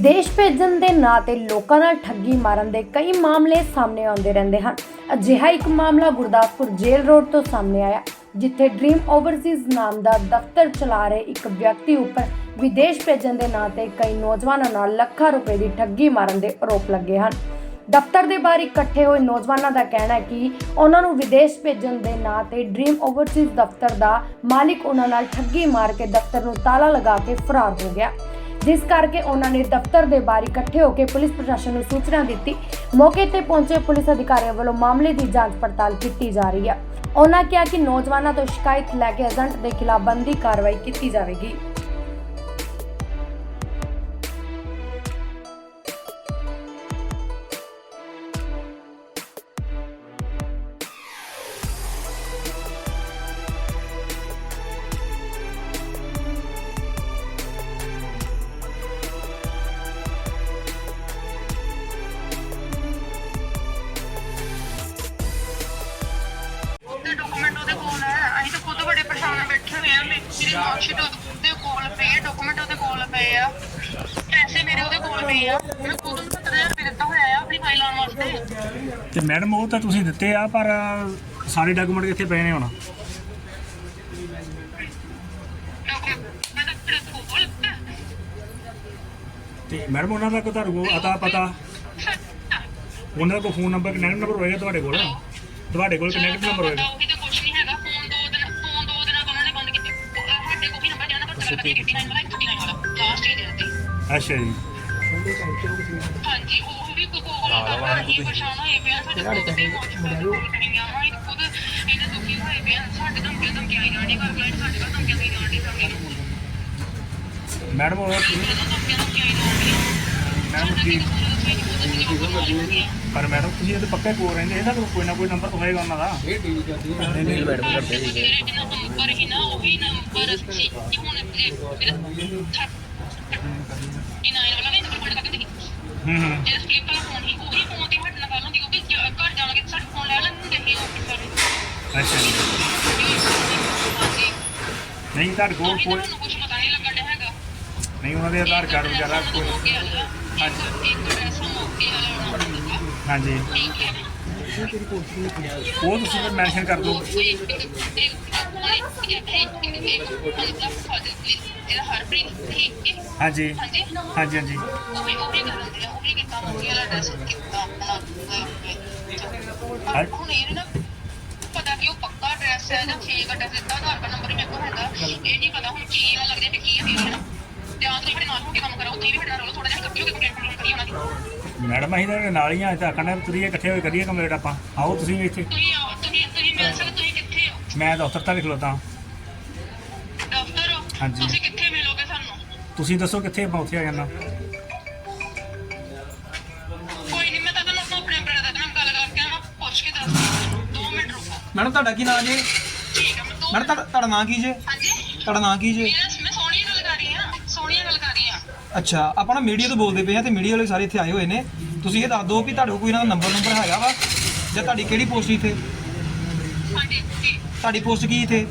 ਵਿਦੇਸ਼ ਭੇਜਣ ਦੇ ਨਾਂ ਤੇ ਲੋਕਾਂ ਨਾਲ ਠੱਗੀ ਮਾਰਨ ਦੇ ਕਈ ਮਾਮਲੇ ਸਾਹਮਣੇ ਆਉਂਦੇ ਰਹਿੰਦੇ ਹਨ। ਅਜਿਹਾ ਇੱਕ ਮਾਮਲਾ ਗੁਰਦਾਸਪੁਰ ਜੇਲ੍ਹ ਰੋਡ ਤੋਂ ਸਾਹਮਣੇ ਆਇਆ, ਜਿੱਥੇ ਡ੍ਰੀਮ ਓਵਰਸੀਜ਼ ਨਾਮ ਦਾ ਦਫ਼ਤਰ ਚਲਾ ਰਹੇ ਇੱਕ ਵਿਅਕਤੀ ਉੱਪਰ ਵਿਦੇਸ਼ ਭੇਜਣ ਦੇ ਨਾਂ ਤੇ ਕਈ ਨੌਜਵਾਨਾਂ ਨਾਲ ਲੱਖਾਂ ਰੁਪਏ ਦੀ ਠੱਗੀ ਮਾਰਨ ਦੇ ਆਰੋਪ ਲੱਗੇ ਹਨ। ਦਫ਼ਤਰ ਦੇ ਬਾਹਰ ਇਕੱਠੇ ਹੋਏ ਨੌਜਵਾਨਾਂ ਦਾ ਕਹਿਣਾ ਹੈ ਕਿ ਉਹਨਾਂ ਨੂੰ ਵਿਦੇਸ਼ ਭੇਜਣ ਦੇ ਨਾਂ ਤੇ ਡ੍ਰੀਮ ਓਵਰਸੀਜ਼ ਦਫ਼ਤਰ ਦਾ ਮਾਲਿਕ ਉਹਨਾਂ ਨਾਲ ਠੱਗੀ ਮਾਰ ਕੇ ਦਫ਼ਤਰ ਨੂੰ ਤਾਲਾ ਲਗਾ ਕੇ ਫਰਾਰ ਹੋ ਗਿਆ। ਜਿਸ ਕਰਕੇ ਉਹਨਾਂ ਨੇ ਦਫ਼ਤਰ ਦੇ ਬਾਹਰ ਇਕੱਠੇ ਹੋ ਕੇ ਪੁਲਿਸ ਪ੍ਰਸ਼ਾਸਨ ਨੂੰ ਸੂਚਨਾ ਦਿੱਤੀ। ਮੌਕੇ ਤੇ ਪਹੁੰਚੇ ਪੁਲਿਸ ਅਧਿਕਾਰੀਆਂ ਵੱਲੋਂ ਮਾਮਲੇ ਦੀ ਜਾਂਚ ਪੜਤਾਲ ਕੀਤੀ ਜਾ ਰਹੀ ਹੈ। ਉਹਨਾਂ ਕਿਹਾ ਕਿ ਨੌਜਵਾਨਾਂ ਤੋਂ ਸ਼ਿਕਾਇਤ ਲੈ ਕੇ ਏਜੰਟ ਦੇ ਖਿਲਾਫ ਬੰਦੀ ਕਾਰਵਾਈ ਕੀਤੀ ਜਾਵੇਗੀ। ਮੇਰੇ ਉਹਦੇ ਕੋਲ ਪਏ ਆ ਮੈਂ ਖੁਦ ਨੂੰ 70000 ਰੁਪਏ ਦਿੱਤਾ ਹੋਇਆ ਆ ਆਪਣੀ ਫਾਈਲ ਆਉਣ ਵਾਸਤੇ। ਤੇ ਮੈਡਮ ਉਹ ਤਾਂ ਤੁਸੀਂ ਦਿੱਤੇ ਆ ਪਰ ਸਾਰੇ ਡਾਕੂਮੈਂਟ ਕਿੱਥੇ ਪਏ ਨੇ ਹੁਣ। ਤੇ ਮੈਡਮ ਉਹਨਾਂ ਦਾ ਕੋਈ ਤੁਹਾਨੂੰ ਅਤਾ ਪਤਾ? ਉਹਨਾਂ ਦਾ ਕੋਈ ਫੋਨ ਨੰਬਰ ਕਨੈਕਟ ਨੰਬਰ ਹੋਏਗਾ ਤੁਹਾਡੇ ਕੋਲ? ਤੁਹਾਡੇ ਕੋਲ ਕਨੈਕਟ ਨੰਬਰ ਹੋਏਗਾ? ਉਹੀ ਤਾਂ ਕੁਝ ਨਹੀਂ ਹੈਗਾ। ਫੋਨ ਦੋ ਦਿਨ ਫੋਨ ਦੋ ਦਿਨਾਂ ਤੋਂ ਉਹਨਾਂ ਨੇ ਬੰਦ ਕੀਤੇ। ਉਹ- ਸਾਡੇ ਕੋਲ ਵੀ ਨੰਬਰ ਜਾਣਾ ਪਰ ਚੱਲ ਪਤਾ 89 ਵਾਲਾ 89 ਵਾਲਾ ਲਾਸਟ ਹੀ ਦੇ ਦਿੱਤੀ। ਅੱਛਾ ਜੀ। ਹਾਂਜੀ ਉਹ ਵੀ ਕੋਲ ਕਰਦਾ ਹੀ ਪਰੇਸ਼ਾਨ ਹੋਏ ਪਿਆ ਸਾਡੇ ਕੋਲ ਵੀ ਨਹੀਂ ਗਿਆ ਹਾਂ ਖੁਦ ਇਹਨਾਂ ਦੁਖੀ ਹੋਏ ਪਿਆ ਸਾਡੇ ਧਮਕੀਆਂ ਧਮਕੀਆਂ ਆਈ ਜਾਣੀ ਕਰ ਕਲਾਇੰਟ ਸਾਡੇ ਕੋਲ ਧਮਕੀਆਂ ਆਈ ਜਾਣੀ ਮੈਨੂੰ ਮੈਡਮ ਉਹ ਧਮਕੀਆਂ ਧਮਕੀਆਂ ਆਈ ਮੈਡਮ ਕੀ ਪਰ ਮੈਡਮ ਤੁਸੀਂ ਇਹ ਤਾਂ ਪੱਕੇ ਕੋਲ ਰਹਿੰਦੇ ਇਹਦਾ ਕੋਈ ਨਾ ਕੋਈ ਨੰਬਰ ਹੋਏਗਾ ਉਹਨਾਂ ਦਾ। ਮੇਰੇ ਜਿੰਨਾ ਨੰਬਰ ਹੀ ਨਾ ਉਹੀ ਨੰਬਰ ਸੀ ਕਿ ਹੁਣ ਮੇਰਾ 39 ਵਾਲਾ ਪੜ ਸਕਦੇ ਹੂੰ ਹੂੰ। ਜਿਹੜਾ ਸਲਿੱਪ ਵਾਲਾ ਫੋਨ ਸੀ ਉਹੀ ਫੋਨ ਤੇ ਹੱਟ ਨਾਲ ਗੱਲ ਹੁੰਦੀ ਕਿਉਂਕਿ ਜ- ਘਰ ਜਾਣਗੇ ਸਾਡੇ ਫੋਨ ਲੈ ਲੈਣਗੇ ਹੀ ਆਫਿਸਰ ਅੱਛਾ ਜੀ। ਹਾਂਜੀ ਨਹੀਂ ਤੁਹਾਡੇ ਕੋਲ ਕੋਈ ਤੁਹਾਨੂੰ ਕੁਝ ਪਤਾ ਨਹੀਂ ਲੱਗਣ ਡਿਆ ਹੈਗਾ। ਨਹੀਂ ਉਹਨਾਂ ਦੇ ਆਧਾਰ ਕਾਰਡ ਵਗੈਰਾ ਕੋਈ ਵਾਲਾ ਇੱਕ ਇੱਕ ਐਸਾ ਮੌਕੇ ਵਾਲਾ ਚਾਹੀਦਾ ਹਾਂਜੀ। ਠੀਕ ਹੈ। ਉਹ ਤੁਸੀਂ ਫਿਰ ਮੈਂਸ਼ਨ ਕਰ ਦਿਓ। ਉਹ ਇੱਕ ਇੱਕ ਇੱਕ ਇੱਕ ਇੱਕ ਇਹਦਾ ਹਰਪ੍ਰੀਤ ਠੀਕ ਹੈ ਹਾਂਜੀ। ਹਾਂਜੀ ਹਾਂਜੀ। ਹਾਂਜੀ ਉਹ ਵੀ ਉਹ ਵੀ ਕਰ ਦਿੰਦੇ ਆ ਉਹ ਵੀ ਕੀਤਾ ਮੌਕੇ ਵਾਲਾ ਐਡਰੈਸ ਕੀਤਾ ਆਪਣਾ ਹਾਂ। ਹੁਣ ਇਹ ਨਾ ਪਤਾ ਕਿ ਉਹ ਪੱਕਾ ਐਡਰੈਸ ਹੈ ਜਾਂ ਫੇਕ ਐਡਰੈਸ ਦਿੱਤਾ ਆਧਾਰ ਕਾਰਡ ਨੰਬਰ ਮੇਰੇ ਕੋਲ ਹੈਗਾ ਇਹ ਨਹੀਂ ਪਤਾ ਹੁਣ ਕੀ ਆ ਲੱਗਦਾ ਵੀ ਕੀ ਹੈ ਫੇਕ ਹੈ ਨਾ ਤੇ ਆਹ ਤੁਸੀਂ ਸਾਡੇ ਨਾਲ ਹੋ ਕੇ ਕੰਮ ਕਰਾਓ ਤੁਸੀਂ ਵੀ ਸਾਡੇ ਨਾਲ ਰੋਲੋ ਥੋੜਾ ਜਿਹਾ ਕੱਪਿਓ ਕਿ ਕੰਪਲੇਂਟ ਕਰੀ ਉਹਨਾਂ ਦੀ। ਮੈਡਮ ਅਸੀਂ ਤਾਂ ਨਾਲ ਹੀ ਆ ਤਾਂ ਆਖਣਾ ਤੁਰੀਏ ਇਕੱਠੇ ਹੋਏ ਕਰੀਏ ਕੰਪਲੀਟ ਆਪਾਂ। ਆਓ ਤੁਸੀਂ ਵੀ ਇੱਥੇ। ਤੁਸੀਂ ਆਓ ਤੁਸੀਂ ਤੁਸੀਂ ਮਿਲ ਸਕਦੇ ਤੁਸੀਂ ਕਿੱਥੇ ਹੋ? ਮੈਂ ਦਫ਼ਤਰ ਤੱਕ ਖਲੋਤਾ। ਦਫ਼ਤਰ ਹੋ? ਹਾਂਜੀ। ਤੁਸੀਂ ਕਿੱਥੇ ਮਿਲੋਗੇ ਸਾਨੂੰ? ਤੁਸੀਂ ਦੱਸੋ ਕਿੱਥੇ ਮੈਂ ਉੱਥੇ ਆ ਜਾਣਾ। ਕੋਈ ਨਹੀਂ ਮੈਂ ਤਾਂ ਤੁਹਾਨੂੰ ਆਪਣੇ ਬ੍ਰਦਰ ਨਾਲ ਗੱਲ ਕਰਕੇ ਨਾ ਪੁੱਛ ਕੇ ਦੱਸ ਦੋ ਮਿੰਟ ਰੁਕੋ। ਮੈਡਮ ਤੁਹਾਡਾ ਕੀ ਨਾਂ ਜੀ? ਠੀਕ ਹੈ ਮੈਂ ਦੋ ਮੈਡਮ ਤੁਹਾਡਾ ਤੁਹਾਡਾ ਨਾਂ ਕੀ ਜੇ? ਹਾਂਜੀ? ਤੁਹਾਡਾ ਨਾਂ ਕੀ ਜੇ? ਮੇਰਾ ਅੱਛਾ, ਆਪਾਂ ਨਾ ਮੀਡੀਆ ਤੋਂ ਬੋਲਦੇ ਪਏ ਆ ਤੇ ਮੀਡੀਆ ਵਾਲੇ ਸਾਰੇ ਇੱਥੇ ਆਏ ਹੋਏ ਨੇ। ਤੁਸੀਂ ਇਹ ਦੱਸ ਦਿਓ ਵੀ ਤੁਹਾਡੇ ਕੋਲ ਕੋਈ ਇਹਨਾਂ ਦਾ ਨੰਬਰ ਨੰਬਰ ਹੈਗਾ ਵਾ? ਜਾਂ ਤੁਹਾਡੀ ਕਿਹੜੀ ਪੋਸਟ ਇੱਥੇ? ਹਾਂਜੀ ਤੁਹਾਡੀ ਪੋਸਟ ਕੀ ਇੱਥੇ?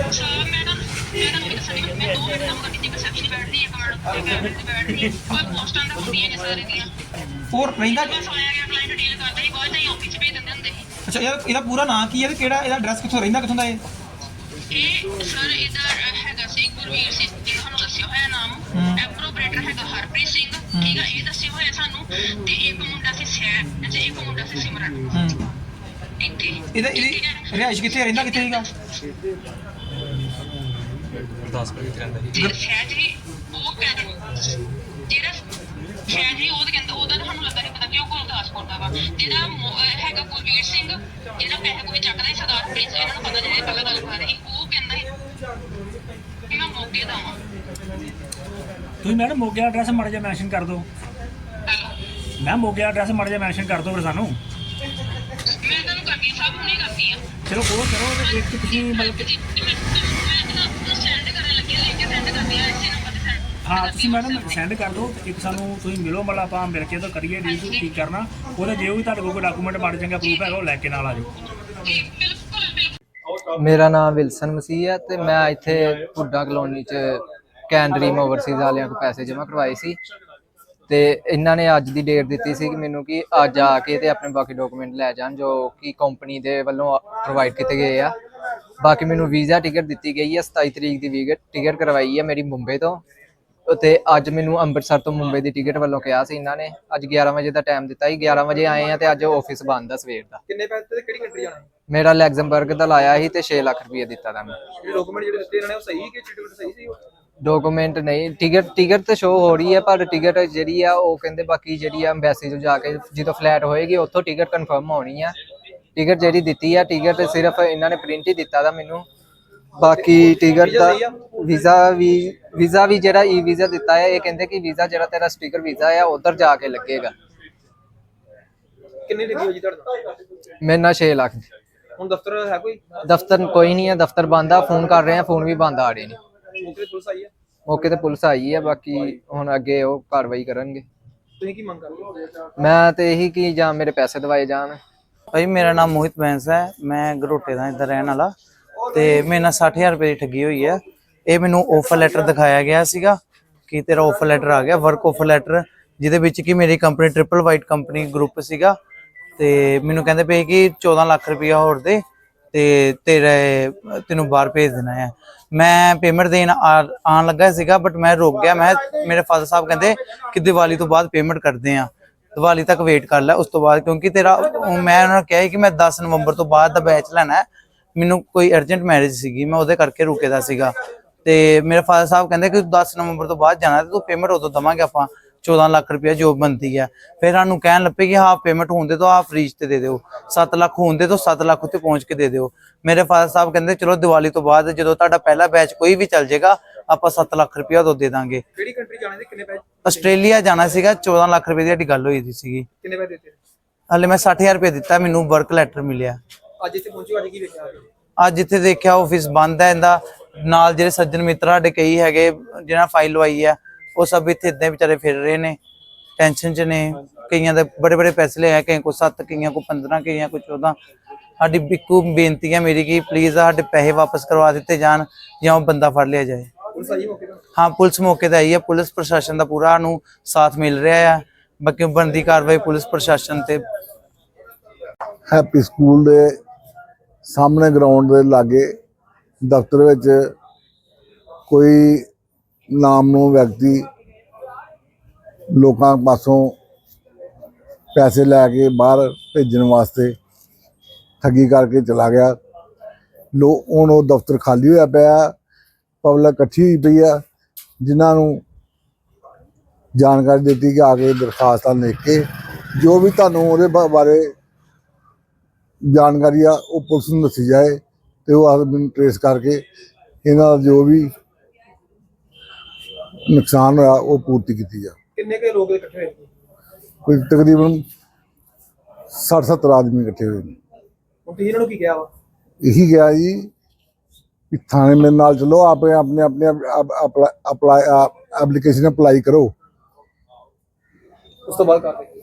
ਅੱਛਾ ਮੈਡਮ ਮੈਡਮ ਵੀ ਦੱਸਣੀ ਮੈਂ ਦੋ ਮਿੰਟ ਕੰਮ ਕਰਦੀ ਬਸ ਅੱਛੀ ਬੈਠਦੀ ਇੱਕ ਮਿੰਟ ਕੈਬਿਨਟ ਤੇ ਬੈਠਦੀ ਕੋਈ ਪੋਸਟਾਂ ਦਾ ਹੁੰਦੀਆਂ ਨੇ ਸਾਰੇ ਦੀਆਂ ਹੋਰ ਰਹਿੰਦਾ ਬਸ ਆਇਆ ਗਿਆ ਕਲਾਇੰਟ ਡੀਲ ਕਰਦਾ ਸੀ ਬਾਅਦ ਚ ਆਫਿਸ ਭੇਜ ਦਿੰਦੇ ਹੁੰਦੇ ਸੀ ਅੱਛਾ, ਇਹਦਾ ਇਹਦਾ ਪੂਰਾ ਨਾਂ ਕੀ ਹੈ ਤੇ ਕਿਹੜਾ ਇਹਦਾ ਐਡਰੈਸ ਕਿੱਥੋਂ ਰਹਿੰਦਾ, ਕਿੱਥੋਂ ਦਾ ਇਹ? ਇਹ ਸਰ, ਇਹਦਾ ਹੈਗਾ ਸੀ ਗੁਰਵੀਰ ਸਿੰਘ ਆ ਇਹ ਦੱਸਿਆ ਹੋਇਆ ਸਾਨੂੰ ਤੇ ਇੱਕ ਮੁੰਡਾ ਸੀ ਸੈਰ ਤੇ ਇੱਕ ਮੁੰਡਾ ਸੀ ਸਿਮਰਨ ਹੂੰ ਇੱਥੇ ਇਹਦਾ ਇਹਦੀ ਰਿਹਾਇਸ਼ ਕਿੱਥੇ ਰਹਿੰਦਾ ਕਿੱਥੇ ਸੀਗਾ ਜਿਹੜਾ ਸ਼ਾਇਦ ਹੀ ਉਹ ਕਹਿੰਦੇ ਜਿਹੜਾ ਸ਼ਾਇਦ ਹੀ ਉਹ ਤਾਂ ਕਹਿੰਦਾ ਉਹਦਾ ਤਾਂ ਸਾਨੂੰ ਲੱਗਾ ਨਹੀਂ ਪਤਾ ਕਿ ਉਹ ਗੁਰਦਾਸਪੁਰ ਦਾ ਵਾ ਜਿਹੜਾ ਮੋ- ਅਹ ਹੈਗਾ ਕੁਲਵੀਰ ਸਿੰਘ ਜਿਹੜਾ ਪੈਸੇ ਕੋਈ ਚੱਕਦਾ ਸੀ ਸਰਦਾਰ ਪ੍ਰਿੰਸ ਇਹਨਾਂ ਨੂੰ ਪਤਾ ਜਿਹੜੇ ਪਹਿਲਾਂ ਗੱਲ ਕਰ ਰਹੀ ਉਹ ਕਹਿੰਦਾ ਸੀ ਕਿ ਮੈਂ ਮੌਕੇ ਦਾ ਵਾਂ ਤੁਸੀਂ ਮੈਡਮ ਮੋਗੇ ਐਡਰੈਸ ਮੜ ਜਾ ਮੈਂਸ਼ਨ ਕਰ ਦਿਓ। ਹੈਲੋ ਮੈਂ ਮੋਗੇ ਐਡਰੈਸ ਮੜ ਜਾ ਮੈਂਸ਼ਨ ਕਰ ਦਿਓ ਫਿਰ ਸਾਨੂੰ। ਮੈਂ ਤੁਹਾਨੂੰ ਕਰਦੀ ਸਭ ਹੁਣੇ ਕਰਦੀ ਆ ਚਲੋ ਉਹ ਕਰੋ ਤੇ ਇੱਕ ਤੁਸੀਂ ਮਤਲਬ ਕਿ- ਹਾਂ ਤੁਸੀਂ ਮੈਡਮ ਸੈਂਡ ਕਰ ਦਿਓ ਤੇ ਇੱਕ ਸਾਨੂੰ ਤੁਸੀਂ ਮਿਲੋ ਮਤਲਬ ਆਪਾਂ ਮਿਲ ਕੇ ਤਾਂ ਕਰੀਏ ਡੀਲ ਕੀ ਕਰਨਾ। ਉਹਦਾ ਜੇ ਵੀ ਤੁਹਾਡੇ ਕੋਲ ਕੋਈ ਡਾਕੂਮੈਂਟ ਮਾੜੇ ਚੰਗਾ ਪ੍ਰੂਫ ਹੈਗਾ ਉਹ ਲੈ ਕੇ ਨਾਲ ਆ ਜਾਓ। ਜੀ ਬਿਲਕੁਲ ਬਿਲਕੁਲ। ਮੇਰਾ ਨਾਮ ਵਿਲਸਨ ਮਸੀਹ ਹੈ ਤੇ ਮੈਂ ਇੱਥੇ ਪੁੱਡਾ ਕਲੋਨੀ ਚ ਕੈਨ ਡ੍ਰੀਮ ਓਵਰਸੀਜ਼ ਵਾਲਿਆਂ ਕੋਲ ਪੈਸੇ ਜਮ੍ਹਾਂ ਕਰਵਾਏ ਸੀ। ਤੇ ਇਹਨਾਂ ਨੇ ਅੱਜ ਦੀ ਡੇਟ ਦਿੱਤੀ ਸੀ ਕਿ ਮੈਨੂੰ ਕਿ ਅੱਜ ਆ ਕੇ ਤੇ ਆਪਣੇ ਬਾਕੀ ਡਾਕੂਮੈਂਟ ਲੈ ਜਾਣ ਜੋ ਕਿ ਕੰਪਨੀ ਦੇ ਵੱਲੋਂ ਪ੍ਰੋਵਾਈਡ ਕੀਤੇ ਗਏ ਆ। ਬਾਕੀ ਮੈਨੂੰ ਵੀਜ਼ਾ ਟਿਕਟ ਦਿੱਤੀ ਗਈ ਹੈ 27 ਤਰੀਕ ਦੀ ਵੀਜ਼ਾ ਟਿਕਟ ਕਰਵਾਈ ਹੈ ਮੇਰੀ ਮੁੰਬਈ ਤੋਂ। ਤੇ ਅੱਜ ਮੈਨੂੰ ਅੰਮ੍ਰਿਤਸਰ ਤੋਂ ਮੁੰਬਈ ਦੀ ਟਿਕਟ ਵੱਲੋਂ ਕਿਹਾ ਸੀ ਇਹਨਾਂ ਨੇ। ਅੱਜ 11 ਵਜੇ ਦਾ ਟਾਈਮ ਦਿੱਤਾ ਸੀ 11 ਵਜੇ ਆਏ ਆ ਤੇ ਅੱਜ ਆਫਿਸ ਬੰਦ ਆ ਸਵੇਰ ਦਾ। ਕਿੰਨੇ ਪੈਸੇ ਤੇ ਕਿਹੜੀ ਕੰਟਰੀ ਜਾਣਾ ਮੇਰਾ ਲੈਗਜ਼ਮਬਰਗ ਦਾ ਲਾਇਆ ਸੀ ਤੇ 6 ਲੱਖ ਰੁਪਏ ਦਿੱਤਾ ਦਾ ਮੈਂ ਡਾਕੂਮੈਂਟ ਜਿਹੜੇ ਦਿੱਤੇ ਇਹਨਾਂ ਨੇ ਉਹ ਸਹੀ ਕਿ ਟਿਕਟ ਸਹੀ ਸੀ ਡਾਕੂਮੈਂਟ ਨਹੀਂ। ਟਿਕਟ ਟਿਕਟ ਤੇ ਸ਼ੋ ਹੋ ਰਹੀ ਹੈ ਪਰ ਟਿਕਟ ਜਿਹੜੀ ਆ ਉਹ ਕਹਿੰਦੇ ਬਾਕੀ ਜਿਹੜੀ ਆ ਐਮਬੈਸੀ ਤੋਂ ਜਾ ਕੇ ਜਦੋਂ ਫਲੈਟ ਹੋਏਗੀ ਉੱਥੋਂ ਟਿਕਟ ਕਨਫਰਮ ਹੋਣੀ ਆ। ਟਿਕਟ ਜਿਹੜੀ ਦਿੱਤੀ ਆ ਟਿਕਟ ਸਿਰਫ ਇਹਨਾਂ ਨੇ ਪ੍ਰਿੰਟ ਹੀ ਦਿੱਤਾ ਦਾ ਮੈਨੂੰ। ਬਾਕੀ ਟਿਕਟ ਦਾ ਵੀਜ਼ਾ ਵੀ ਵੀਜ਼ਾ ਵੀ ਜਿਹੜਾ ਈ ਵੀਜ਼ਾ ਦਿੱਤਾ ਹੈ ਇਹ ਕਹਿੰਦੇ ਕਿ ਵੀਜ਼ਾ ਜਿਹੜਾ ਤੇਰਾ ਸਟicker ਵੀਜ਼ਾ ਆ ਉਧਰ ਜਾ ਕੇ ਲੱਗੇਗਾ। ਕਿੰਨੀ ਲੱਗੀ ਜੀ ਤੁਹਾਡਾ ਮੇਰੇ ਨਾਲ 6 ਲੱਖ। ਹੁਣ ਦਫ਼ਤਰ ਹੈ ਕੋਈ? ਦਫ਼ਤਰ ਕੋਈ ਨਹੀਂ ਹੈ ਦਫ਼ਤਰ ਬੰਦ ਆ ਫੋਨ ਕਰ ਰਹੇ ਆ ਫੋਨ ਵੀ ਬੰਦ ਆ ਰਹੇ ਨੇ। ਮੌਕੇ ਤੇ ਪੁਲਿਸ ਆਈ ਹੈ ਮੌਕੇ ਤੇ ਪੁਲਿਸ ਆਈ ਹੈ ਬਾਕੀ ਹੁਣ ਅੱਗੇ ਉਹ ਕਾਰਵਾਈ ਕਰਨਗੇ। ਤੁਸੀਂ ਕੀ ਮੰਗ ਕਰਦੇ ਹੋ? ਮੈਂ ਤੇ ਇਹੀ ਕਿ ਜਾਂ ਮੇਰੇ ਪੈਸੇ ਦਵਾਏ ਜਾਣ। ਭਾਈ ਮੇਰਾ ਨਾਮ ਮੋਹਿਤ ਬੈਂਸ ਹੈ। ਮੈਂ ਗਰੋਟੇ ਦਾ ਇੱਧਰ ਰਹਿਣ ਵਾਲਾ। ਤੇ ਮੇਰੇ ਨਾਲ 60000 ਰੁਪਏ ਦੀ ਠੱਗੀ ਹੋਈ ਹੈ। ਇਹ ਮੈਨੂੰ ਆਫਰ ਲੈਟਰ ਦਿਖਾਇਆ ਗਿਆ ਸੀਗਾ ਕਿ ਤੇਰਾ ਆਫਰ ਲੈਟਰ ਆ ਗਿਆ ਵਰਕ ਆਫਰ ਲੈਟਰ ਜਿਹਦੇ ਵਿੱਚ ਕਿ ਮੇਰੀ company triple white company group ਸੀਗਾ। ਤੇ ਮੈਨੂੰ ਕਹਿੰਦੇ ਪਏ ਕਿ 14 ਲੱਖ ਰੁਪਇਆ ਹੋਰ ਦੇ। ਤੇ ਤੇਰੇ, ਤੈਨੂੰ ਬਾਹਰ ਭੇਜ ਦੇਣਾ ਹੈ ਮੈਂ ਪੇਮੈਂਟ ਦੇਣ ਆ- ਲੱਗਾ ਸੀਗਾ ਬਟ ਮੈਂ ਰੁਕ ਗਿਆ। ਮੈਂ, ਮੇਰੇ ਫਾਦਰ ਸਾਹਿਬ ਕਹਿੰਦੇ ਕਿ ਦੀਵਾਲੀ ਤੋਂ ਬਾਅਦ ਪੇਮੈਂਟ ਕਰਦੇ ਆ। ਦੀਵਾਲੀ ਤੱਕ ਵੇਟ ਕਰ ਲੈ, ਉਸ ਤੋਂ ਬਾਅਦ, ਕਿਉਂਕਿ ਤੇਰਾ ਮੈਂ ਉਹਨਾਂ ਨੂੰ ਕਿਹਾ ਸੀ ਕਿ ਮੈਂ 10 ਨਵੰਬਰ ਤੋਂ ਬਾਅਦ ਦਾ ਬੈਚ ਲੈਣਾ ਮੈਨੂੰ ਕੋਈ ਅਰਜੈਂਟ ਮੈਰਿਜ ਸੀਗੀ, ਮੈਂ ਉਹਦੇ ਕਰਕੇ ਰੁਕੇ ਦਾ ਸੀਗਾ। ਤੇ ਮੇਰੇ ਫਾਦਰ ਸਾਹਿਬ ਕਹਿੰਦੇ ਕਿ 10 ਨਵੰਬਰ ਤੋਂ ਬਾਅਦ ਜਾਣਾ ਤੇ ਤੂੰ ਪੇਮੈਂਟ ਉਦੋਂ ਦਵਾਂਗੇ ਆਪਾਂ। 14 ਲੱਖ ਰੁਪਇਆ ਜੋ ਬਣਦੀ ਹੈ ਫਿਰ ਸਾਨੂੰ ਕਹਿਣ ਲੱਪੇ ਕਿ ਹਾਫ ਪੇਮੈਂਟ ਹੁੰਦੇ ਤਾਂ ਹਾਫ ਫ੍ਰੀਜ ਤੇ ਦੇ ਦਿਓ। 7 ਲੱਖ ਹੁੰਦੇ ਤਾਂ 7 ਲੱਖ ਉੱਤੇ ਪਹੁੰਚ ਕੇ ਦੇ ਦਿਓ। ਮੇਰੇ ਫਾਦਰ ਸਾਹਿਬ ਕਹਿੰਦੇ ਚਲੋ ਦੀਵਾਲੀ ਤੋਂ ਬਾਅਦ ਜਦੋਂ ਤੁਹਾਡਾ ਪਹਿਲਾ ਬੈਚ ਕੋਈ ਵੀ ਚੱਲ ਜਾਏਗਾ ਆਪਾਂ 7 ਲੱਖ ਰੁਪਇਆ ਉਦੋਂ ਦੇ ਦਾਂਗੇ। ਕਿਹੜੀ ਕੰਟਰੀ ਜਾਣੇ ਦੇ ਕਿੰਨੇ ਪੈਸੇ? ਆਸਟ੍ਰੇਲੀਆ ਜਾਣਾ ਸੀਗਾ 14 ਲੱਖ ਰੁਪਏ ਦੀ ਸਾਡੀ ਗੱਲ ਹੋਈ ਦੀ ਸੀਗੀ। ਕਿੰਨੇ ਪੈਸੇ ਦਿੱਤੇ? ਹਾਲੇ ਮੈਂ 60000 ਰੁਪਏ ਦਿੱਤਾ ਮੈਨੂੰ ਵਰਕ ਲੈਟਰ ਮਿਲਿਆ। ਅੱਜ ਇੱਥੇ ਪਹੁੰਚੇ ਅੱਜ ਕੀ ਵੇਖਿਆ ਅੱਜ ਜਿੱਥੇ ਦੇਖਿਆ ਆਫਿਸ ਬੰਦ ਹੈ ਇਹਦਾ। ਨਾਲ ਜਿਹੜੇ ਸੱਜਣ ਮਿੱਤਰ ਸਾਡੇ ਕਈ ਹੈਗੇ ਜਿਹਨਾਂ ਫਾਈਲ ਲਵਾਈ ਹੈ ਉਹ ਸਭ ਇੱਥੇ ਇਦਾਂ ਵਿਚਾਰੇ ਫਿਰ ਰਹੇ ਨੇ ਟੈਨਸ਼ਨ 'ਚ ਨੇ ਕਈਆਂ ਦੇ ਬੜੇ ਬੜੇ ਪੈਸੇ ਲਏ ਆ ਕਈਆਂ ਕੋ 7 ਕਈਆਂ ਕੋ 15 ਕਈਆਂ ਕੋ 14 ਸਾਡੀ ਬਿੱਕੂ ਬੇਨਤੀ ਹੈ ਮੇਰੀ ਕਿ ਪਲੀਜ਼ ਸਾਡੇ ਪੈਸੇ ਵਾਪਸ ਕਰਵਾ ਦਿੱਤੇ ਜਾਣ ਜਾਂ ਉਹ ਬੰਦਾ ਫੜ ਲਿਆ ਜਾਏ। ਪੁਲਿਸ ਆਈ ਮੌਕੇ ਤੇ? ਹਾਂ ਪੁਲਿਸ ਮੌਕੇ ਤੇ ਆਈ ਹੈ ਪੁਲਿਸ ਪ੍ਰਸ਼ਾਸਨ ਦਾ ਪੂਰਾ ਨੂੰ ਸਾਥ ਮਿਲ ਰਿਹਾ ਹੈ ਬਾਕੀ ਬਣਦੀ ਕਾਰਵਾਈ ਪੁਲਿਸ ਪ੍ਰਸ਼ਾਸਨ ਤੇ। ਹੈਪੀ ਸਕੂਲ ਦੇ ਸਾਹਮਣੇ ਗਰਾਊਂਡ ਦੇ ਲਾਗੇ ਦਫ਼ਤਰ ਵਿੱਚ ਕੋਈ ਨਾਮ ਨੂੰ ਵਿਅਕਤੀ ਲੋਕਾਂ ਪਾਸੋਂ ਪੈਸੇ ਲੈ ਕੇ ਬਾਹਰ ਭੇਜਣ ਵਾਸਤੇ ਠੱਗੀ ਕਰਕੇ ਚਲਾ ਗਿਆ। ਲੋ, ਹੁਣ ਉਹ ਦਫ਼ਤਰ ਖਾਲੀ ਹੋਇਆ ਪਿਆ, ਪਬਲਿਕ ਇਕੱਠੀ ਹੋਈ ਪਈ ਆ, ਜਿਨ੍ਹਾਂ ਨੂੰ ਜਾਣਕਾਰੀ ਦਿੱਤੀ ਕਿ ਆ ਕੇ ਦਰਖਾਸਤਾਂ ਲਿਖ ਕੇ, ਜੋ ਵੀ ਤੁਹਾਨੂੰ ਉਹਦੇ ਬਾ- ਬਾਰੇ ਜਾਣਕਾਰੀ ਆ, ਉਹ ਪੁਲਿਸ ਨੂੰ ਦੱਸੀ ਜਾਏ ਤੇ ਉਹ ਆਦਮੀ ਨੂੰ ਟ੍ਰੇਸ ਕਰਕੇ ਇਹਨਾਂ ਦਾ ਜੋ ਵੀ ਨੁਕਸਾਨ ਹੋਇਆ ਉਹ ਪੂਰਤੀ ਕੀਤੀ ਜਾ। ਕਿੰਨੇ ਕੇ ਲੋਕ ਇਕੱਠੇ ਹੋਏ? ਕੋਈ ਤਕਰੀਬਨ 60 70 ਆਦਮੀ ਇਕੱਠੇ ਹੋਏ ਨੇ। ਹੁਣ ਤੁਸੀਂ ਇਹਨਾਂ ਨੂੰ ਕੀ ਕਿਹਾ ਵਾ? ਇਹੀ ਗਿਆ ਜੀ ਕਿ ਥਾਣੇ ਮੇਰੇ ਨਾਲ ਚਲੋ ਆਪੇ ਆਪਣੇ ਆਪਣੇ ਅਪਲਾਈ ਐਪਲੀਕੇਸ਼ਨ ਅਪਲਾਈ ਕਰੋ। ਉਸ ਤੋਂ ਬਾਅਦ ਕਰਦੇ